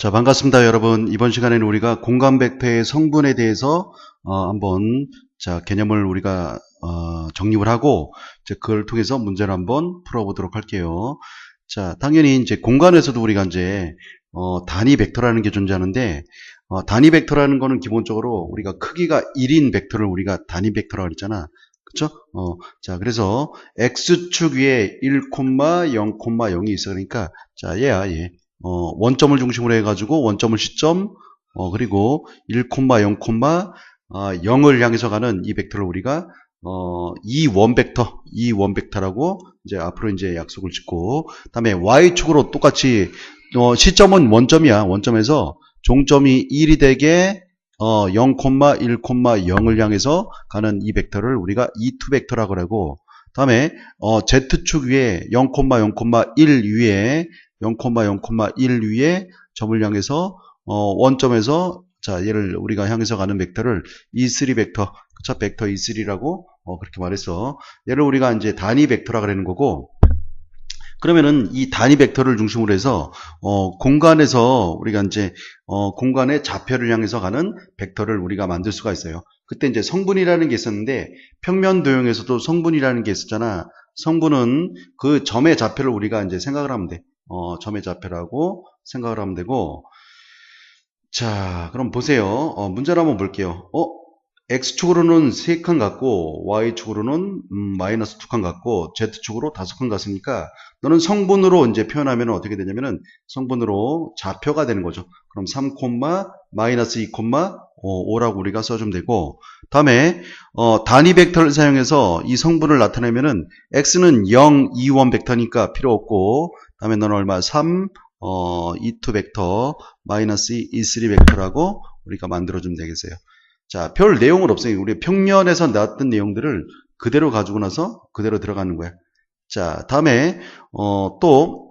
자, 반갑습니다, 여러분. 이번 시간에는 우리가 공간 벡터의 성분에 대해서 어, 한번 자, 개념을 우리가 어, 정립을 하고 이제 그걸 통해서 문제를 한번 풀어보도록 할게요. 자, 당연히 이제 공간에서도 우리가 이제 어, 단위 벡터라는 게 존재하는데 어, 단위 벡터라는 거는 기본적으로 우리가 크기가 1인 벡터를 우리가 단위 벡터라고 그랬잖아. 그쵸? 어, 자, 그래서 x축 위에 1,0,0,0이 있어. 그러니까 자, 얘야, 얘. 어, 원점을 중심으로 해가지고 원점을 시점, 어, 그리고 1, 0, 0을 향해서 가는 이 벡터를 우리가 어, 이 원벡터, 이 원벡터라고 이제 앞으로 이제 약속을 짓고, 다음에 y축으로 똑같이 어, 시점은 원점이야. 원점에서 종점이 1이 되게 어, 0,1,0을 향해서 가는 이 벡터를 우리가 E2 벡터라고 하고, 다음에 어, z축 위에 0,0,1 위에 0,0,1 위에 점을 향해서 어, 원점에서 자 얘를 우리가 향해서 가는 벡터를 E3 벡터, 그쵸? 벡터 E3라고 어, 그렇게 말했어. 얘를 우리가 이제 단위 벡터라 그러는 거고. 그러면은 이 단위 벡터를 중심으로 해서 어, 공간에서 우리가 이제 어, 공간의 좌표를 향해서 가는 벡터를 우리가 만들 수가 있어요. 그때 이제 성분이라는 게 있었는데 평면 도형에서도 성분이라는 게 있었잖아. 성분은 그 점의 좌표를 우리가 이제 생각을 하면 돼. 어, 점의 좌표라고 생각을 하면 되고. 자 그럼 보세요. 어, 문제를 한번 볼게요. 어 x축으로는 3칸 같고 y축으로는 음, 마이너스 2칸 같고 z축으로 5칸 같으니까 너는 성분으로 이제 표현하면 어떻게 되냐면은 성분으로 좌표가 되는 거죠. 그럼 3, 마이너스 2, 5라고 우리가 써주면 되고. 다음에 어, 단위 벡터를 사용해서 이 성분을 나타내면은 x는 0, 2, 1 벡터니까 필요 없고 다음에 너는 얼마? 3, 어, E2 벡터, 마이너스 E3 벡터라고 우리가 만들어주면 되겠어요. 자, 별 내용은 없어요. 우리 평면에서 나왔던 내용들을 그대로 가지고 나서 그대로 들어가는 거야. 자, 다음에, 어, 또,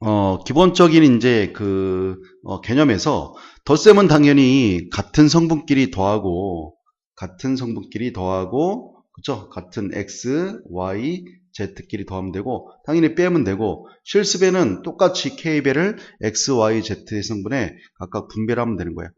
어, 기본적인 이제 그, 어, 개념에서 덧셈은 당연히 같은 성분끼리 더하고, 같은 성분끼리 더하고, 그쵸? 같은 x, y, z끼리 더하면 되고 당연히 빼면 되고 실습에는 똑같이 k배를 x, y, z의 성분에 각각 분배를 하면 되는 거예요.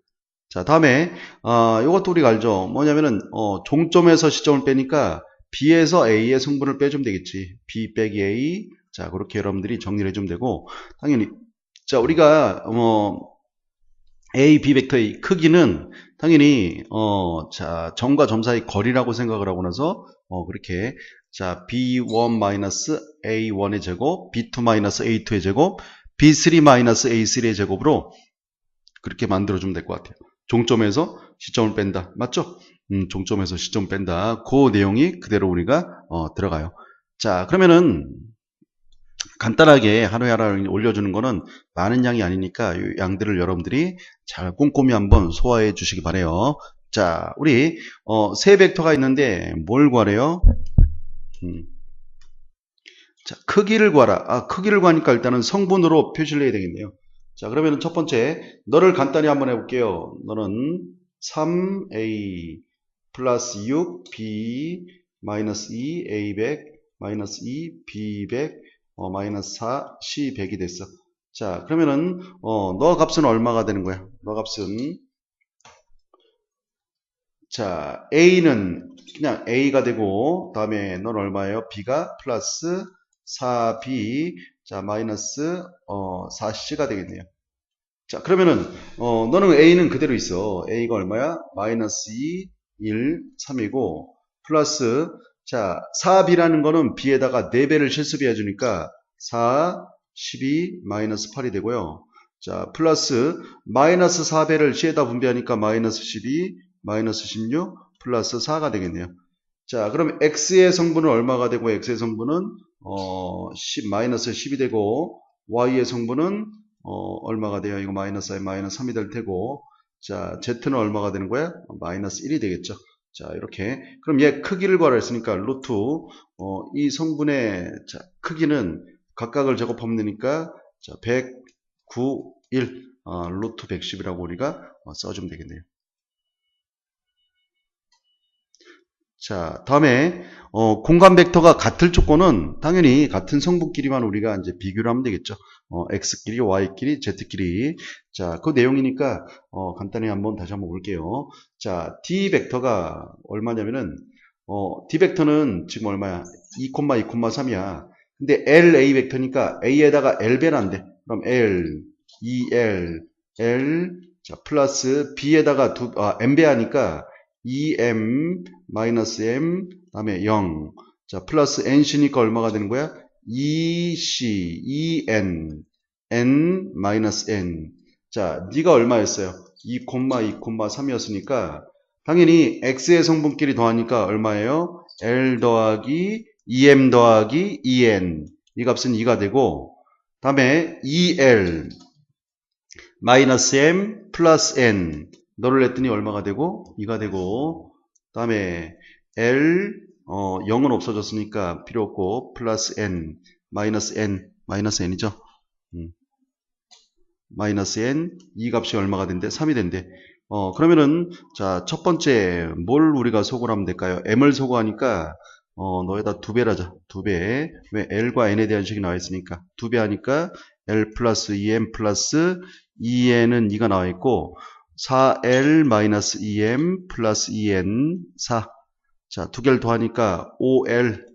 자 다음에 어, 이것도 우리가 알죠. 뭐냐면은 어, 종점에서 시점을 빼니까 b에서 a의 성분을 빼주면 되겠지. b 빼기 a 자 그렇게 여러분들이 정리를 해주면 되고 당연히 자 우리가 어, a, b 벡터의 크기는 당연히 어, 자 점과 점 사이 거리라고 생각을 하고 나서 어, 그렇게 자, b1-a1의 제곱, b2-a2의 제곱, b3-a3의 제곱으로 그렇게 만들어주면 될 것 같아요. 종점에서 시점을 뺀다. 맞죠? 음, 종점에서 시점을 뺀다. 그 내용이 그대로 우리가 어, 들어가요. 자, 그러면은 간단하게 하루에 하루 올려주는 거는 많은 양이 아니니까 이 양들을 여러분들이 잘 꼼꼼히 한번 소화해 주시기 바래요. 자, 우리 어, 세 벡터가 있는데 뭘 구하래요? 음. 자, 크기를 구하라. 아, 크기를 구하니까 일단은 성분으로 표시를 해야 되겠네요. 자, 그러면 첫 번째, 너를 간단히 한번 해볼게요. 너는 3a 플러스 6b 마이너스 2 a100 마이너스 2 b100 어, 마이너스 4 c100이 됐어. 자, 그러면은 어, 너 값은 얼마가 되는 거야? 너 값은 자, A는 그냥 A가 되고 다음에 넌 얼마예요? B가 플러스 4B 자 마이너스 어, 4C가 되겠네요. 자 그러면은 어, 너는 A는 그대로 있어. A가 얼마야? 마이너스 2, 1, 3이고 플러스 자 4B라는 거는 B에다가 4배를 실습해 주니까 4, 12, 마이너스 8이 되고요. 자 플러스 마이너스 4배를 C에다 분배하니까 마이너스 12, 마이너스 16 플러스 4가 되겠네요. 자, 그럼 x의 성분은 얼마가 되고 x의 성분은 어, 10, 마이너스 10이 되고 y의 성분은 어, 얼마가 돼요? 이거 마이너스 4, 마이너스 3이 될 테고 자, z는 얼마가 되는 거야? 마이너스 1이 되겠죠. 자, 이렇게 그럼 얘 크기를 구하라 했으니까 루트 어, 이 성분의 자, 크기는 각각을 제곱하면 되니까 자, 100, 9, 1 어, 루트 110이라고 우리가 어, 써주면 되겠네요. 자, 다음에 어, 공간 벡터가 같을 조건은 당연히 같은 성분끼리만 우리가 이제 비교를 하면 되겠죠. 어, x끼리, y끼리, z끼리. 자, 그 내용이니까 어, 간단히 한번 다시 한번 볼게요. 자, d 벡터가 얼마냐면은 어, d 벡터는 지금 얼마야? 2, 2, 3이야. 근데 LA 벡터니까 A에다가 L배는 안 돼. 그럼 L, EL, L, 자, 플러스 B에다가 두, 아, M배 하니까 2M, 마이너스 M, 다음에 0. 자, 플러스 NC니까 얼마가 되는 거야? 2C, 2N, N, 마이너스 N. 자, 네가 얼마였어요? 2, 2, 3이었으니까 당연히 X의 성분끼리 더하니까 얼마예요? L 더하기 2M 더하기 2N. 이 값은 2가 되고 다음에 2L 마이너스 M 플러스 N 너를 냈더니 얼마가 되고? 2가 되고. 다음에 L 어, 0은 없어졌으니까 필요 없고 플러스 N 마이너스 N 마이너스 N이죠? 음. 마이너스 N 이 값이 얼마가 된대? 3이 된대. 어, 그러면은 자 첫 번째 뭘 우리가 소구하면 될까요? M을 소구하니까 어, 너에다 두 배라자. 두 배. 왜 L과 N에 대한 식이 나와 있으니까. 두 배 하니까 L 플러스 2M 플러스 2N은 2가 나와 있고 4L-2M 플러스 2N 4. 자, 두 개를 더하니까 5L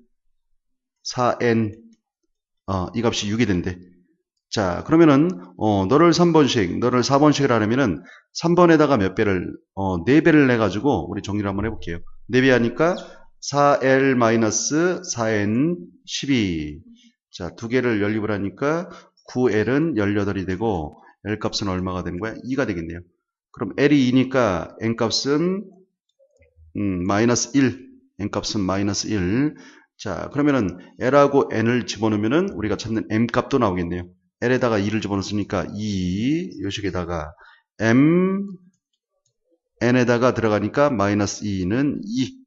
4N 어, 이 값이 6이 된대. 자, 그러면은 어, 너를 3번씩, 너를 4번씩을 하려면은 3번에다가 몇 배를 어, 4배를 내 가지고 우리 정리를 한번 해 볼게요. 4배 하니까 4L-4N 12. 자, 두 개를 연립을 하니까 9L은 18이 되고 L 값은 얼마가 되는 거야? 2가 되겠네요. 그럼 L이 2니까 N값은 음, 마이너스 1. N값은 마이너스 1. 자, 그러면은 L하고 N을 집어넣으면은 우리가 찾는 M값도 나오겠네요. L에다가 2를 집어넣었으니까 2, 요식에다가 M, N에다가 들어가니까 마이너스 2는 2.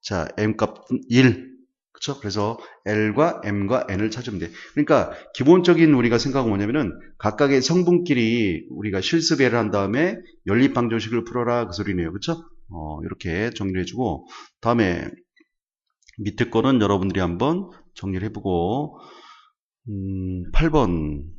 자, M값은 1. 그렇죠? 그래서 L과 M과 N을 찾으면 돼. 그러니까 기본적인 우리가 생각은 뭐냐면은 각각의 성분끼리 우리가 실습배를 한 다음에 연립 방정식을 풀어라 그 소리네요. 그렇죠? 어, 이렇게 정리를 해주고 다음에 밑에 거는 여러분들이 한번 정리를 해보고 음, 8번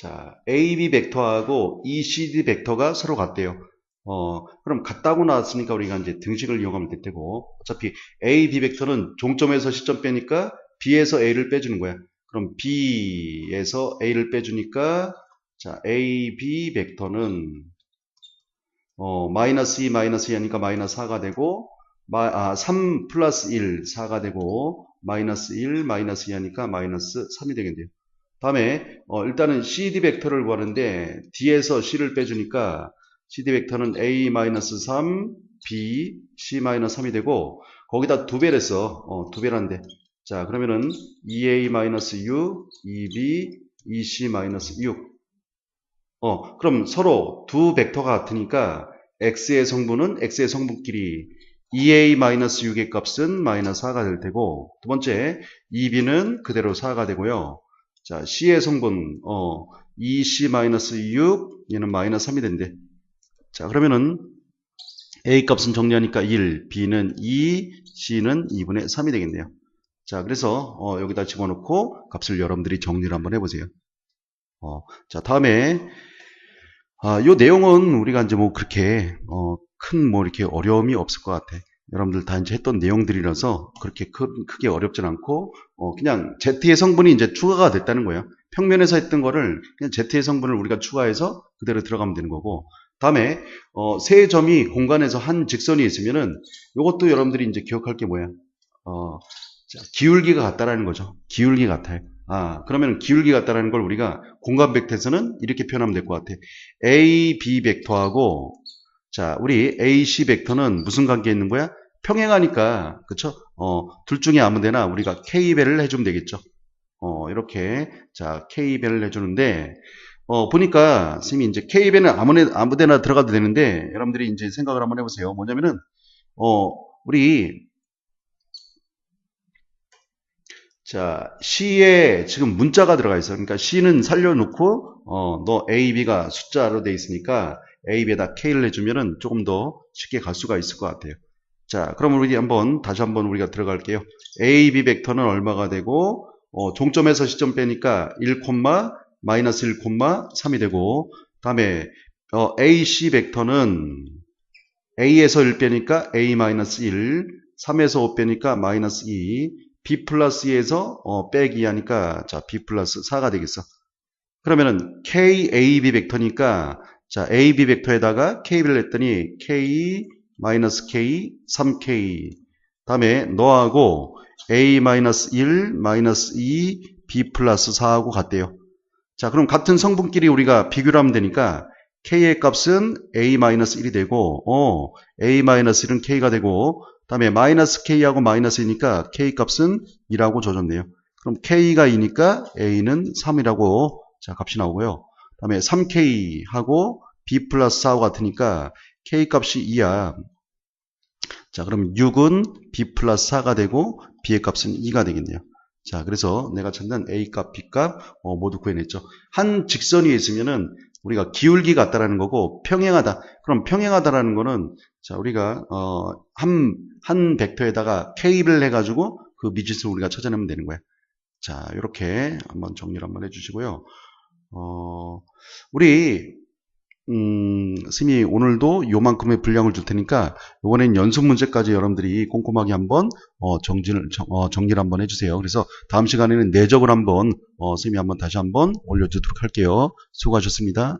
자, AB 벡터하고 ECD 벡터가 서로 같대요. 어, 그럼 같다고 나왔으니까 우리가 이제 등식을 이용하면 될 테고, 어차피 A, B 벡터는 종점에서 시점 빼니까 B에서 A를 빼주는 거야. 그럼 B에서 A를 빼주니까, 자, A, B 벡터는, 어, 마이너스 2, 마이너스 2 하니까 마이너스 4가 되고, 마, 아, 3 플러스 1, 4가 되고, 마이너스 1, 마이너스 2 하니까 마이너스 3이 되겠네요. 다음에 어, 일단은 CD 벡터를 구하는데 D에서 C를 빼주니까 CD 벡터는 A-3, B, C-3이 되고 거기다 두 배를 써. 어, 두 배란데. 자 그러면은 2A-6, 2B, 2C-6 어, 그럼 서로 두 벡터가 같으니까 X의 성분은 X의 성분끼리 2A-6의 값은 마이너스 4가 될 테고 두 번째 2B는 그대로 4가 되고요. 자, C의 성분, 어, 2C-6, 얘는 마이너스 3이 된대. 자, 그러면은 A 값은 정리하니까 1, B는 2, C는 2분의 3이 되겠네요. 자, 그래서 어, 여기다 집어넣고 값을 여러분들이 정리를 한번 해보세요. 어, 자, 다음에 아, 요 내용은 우리가 이제 뭐 그렇게 어, 큰 뭐 이렇게 어려움이 없을 것 같아. 여러분들 다 이제 했던 내용들이라서 그렇게 크, 게 어렵진 않고 어, 그냥 Z의 성분이 이제 추가가 됐다는 거예요. 평면에서 했던 거를 그냥 Z의 성분을 우리가 추가해서 그대로 들어가면 되는 거고 다음에 어, 세 점이 공간에서 한 직선이 있으면은 이것도 여러분들이 이제 기억할 게 뭐야? 어, 자, 기울기가 같다라는 거죠. 기울기 같아요. 아, 그러면 기울기 같다라는 걸 우리가 공간 벡터에서는 이렇게 표현하면 될 것 같아. A, B 벡터하고 자, 우리 AC 벡터는 무슨 관계에 있는 거야? 평행하니까 그쵸? 어, 둘 중에 아무데나 우리가 K배를 해주면 되겠죠. 어, 이렇게 자 K배를 해주는데 어, 보니까 선생님이 이제 K배는 아무데, 아무데나 들어가도 되는데 여러분들이 이제 생각을 한번 해보세요. 뭐냐면은 어, 우리 자, C에 지금 문자가 들어가 있어요. 그러니까 C는 살려놓고, 어, 너 A, B가 숫자로 돼 있으니까 A, B에다 K를 해주면은 조금 더 쉽게 갈 수가 있을 것 같아요. 자, 그럼 우리 한번, 다시 한번 우리가 들어갈게요. A, B 벡터는 얼마가 되고, 어, 종점에서 시점 빼니까 1, 마이너스 1, 3이 되고, 다음에, 어, A, C 벡터는 A에서 1 빼니까 A 마이너스 1, 3에서 5 빼니까 마이너스 2, B 플러스 2에서 어, 빼기 하니까 자 B 플러스 4가 되겠어. 그러면은 K, A, B 벡터니까 자 A, B 벡터에다가 K를 냈더니 K 마이너스 K, 3K 다음에 너하고 A 마이너스 1, 마이너스 2, B 플러스 4하고 같대요. 자 그럼 같은 성분끼리 우리가 비교를 하면 되니까 K의 값은 A-1이 되고, 어, A-1은 K가 되고, 다음에 마이너스 K하고 마이너스 2니까 K 값은 2라고 줘줬네요. 그럼 K가 2니까 A는 3이라고 자 값이 나오고요. 다음에 3K하고 B 플러스 4하고 같으니까 K 값이 2야. 자 그럼 6은 B 플러스 4가 되고 B의 값은 2가 되겠네요. 자 그래서 내가 찾는 A 값, B 값 어, 모두 구해냈죠. 한 직선이 있으면은 우리가 기울기 같다라는 거고 평행하다. 그럼 평행하다라는 거는 자 우리가 어, 한, 한 벡터에다가 K를 해가지고 그 미지수를 우리가 찾아내면 되는 거야. 자 이렇게 한번 정리를 한번 해주시고요. 어, 우리 음, 스미 오늘도 요만큼의 분량을 줄 테니까 이번엔 연습 문제까지 여러분들이 꼼꼼하게 한번 어, 정진을 정, 어, 정리를 한번 해주세요. 그래서 다음 시간에는 내적을 한번 어, 스미 한번 다시 한번 올려주도록 할게요. 수고하셨습니다.